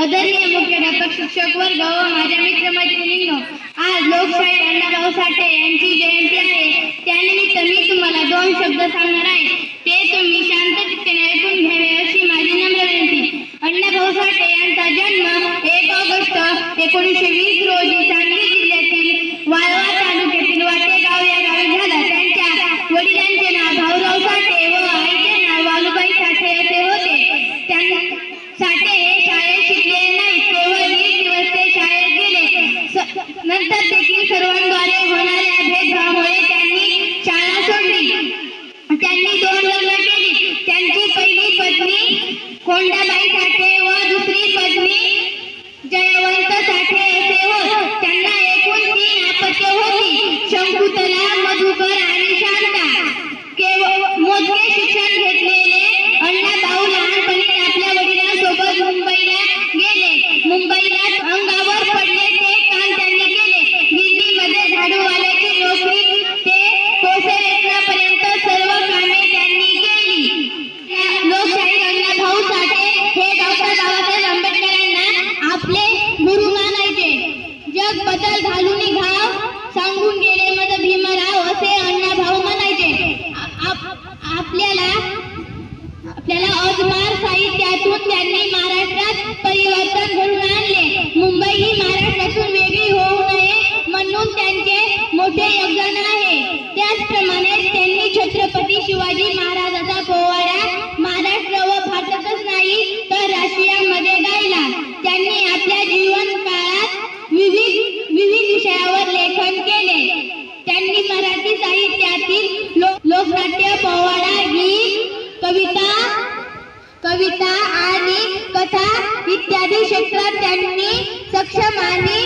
आदरणीय मुख्याध्यापक शिक्षक वर्ग व माझ्या मित्रमैत्रिणींनो आज लोकशाही अण्णाभाऊ साठे यांची जयंती आहे. त्यानिमित्त मी तुम्हाला दोन शब्द सांगणार आहे. ते तुम्ही शांत चित्तेने ऐकून घ्यावे अशी माझी नम्र विनंती. अण्णाभाऊ साठे यांचा जन्म एक ऑगस्ट एकोणीसशे वीस रोजी सांगली जिल्ह्यातील वाळवा तालुक्यातील वाटेगाव या गावी झाला. त्यांच्या वडिलांचे नाव भाऊराव साठे व आईचे नाव वालुबाई साठे असे होते. त्यांना सर्वांद्वारे होणाऱ्या भेदभावामुळे त्यांनी शाळा सोडली. त्यांनी दोन लग्न केली. त्यांची पहिली पत्नी कोंडाबाई साठे व दुसरी पत्नी जयवंत साठे असे होत. त्यांना एकूण तीन अपत्य होती. जग बदल घालून घाव सांगून गेले मज भीमराव असे अण्णा भाऊ म्हणायचे. आपल्याला आपल्याला अजमार साहित्यातून त्यांनी महाराष्ट्रात परिवर्तन घडून आणले. मुंबई ही महाराष्ट्रातून वेगळी होऊ नये म्हणून त्यांचे मोठे योगदान आहे. त्याचप्रमाणे त्यांनी छत्रपती शिवाजी त्यांनी मराठी साहित्यातील लोकनाट्य पोवाडा गीत कविता कविता आणि कथा इत्यादी क्षेत्रात त्यांनी सक्षम आणि